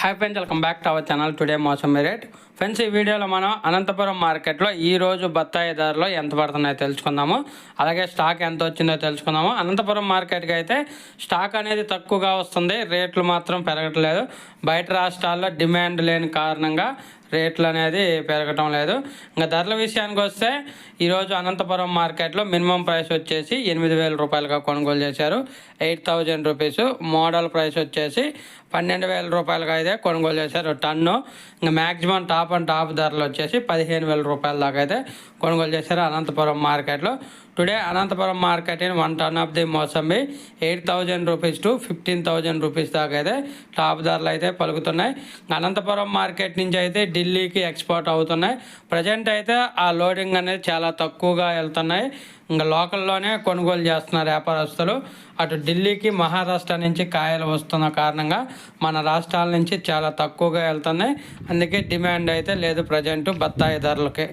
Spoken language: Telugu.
Hi friends welcome back to our channel today మోసం రేట్ ఫ్రెండ్స్ ఈ వీడియోలో మనం అనంతపురం మార్కెట్లో ఈ రోజు బత్తాయి ధరలు ఎంత పడుతున్నాయో తెలుసుకుందాము. అలాగే స్టాక్ ఎంత వచ్చిందో తెలుసుకుందాము. అనంతపురం మార్కెట్కి అయితే స్టాక్ అనేది తక్కువగా వస్తుంది. రేట్లు మాత్రం పెరగట్లేదు. బయట రాష్ట్రాల్లో డిమాండ్ లేని కారణంగా రేట్లు అనేది పెరగటం లేదు. ఇంకా ధరల విషయానికి వస్తే ఈరోజు అనంతపురం మార్కెట్లో మినిమం ప్రైస్ వచ్చేసి ఎనిమిది వేల రూపాయలుగా కొనుగోలు చేశారు. Eight thousand rupees. Model price వచ్చేసి పన్నెండు వేల రూపాయలుగా అయితే కొనుగోలు చేశారు. టన్ను. ఇంకా మ్యాక్సిమం టాప్ అండ్ టాప్ ధరలు వచ్చేసి పదిహేను వేల రూపాయల దాకా అయితే కొనుగోలు చేశారు అనంతపురం మార్కెట్లో. Today Anantapuram market in one ton of the mosambi eight thousand rupees to fifteen thousand rupees దాకా అయితే టాప్ ధరలు అయితే పలుకుతున్నాయి అనంతపురం మార్కెట్ నుంచి అయితే ఢిల్లీకి ఎక్స్పోర్ట్ అవుతున్నాయి ప్రజెంట్ అయితే ఆ లోడింగ్ అనేది చాలా తక్కువగా వెళ్తున్నాయి ఇంకా లోకల్లోనే కొనుగోలు చేస్తున్నారు వ్యాపారస్తులు అటు ఢిల్లీకి మహారాష్ట్ర నుంచి కాయలు వస్తున్న కారణంగా మన రాష్ట్రాల నుంచి చాలా తక్కువగా వెళ్తున్నాయి అందుకే డిమాండ్ అయితే లేదు ప్రజెంట్ బత్తాయి ధరలకి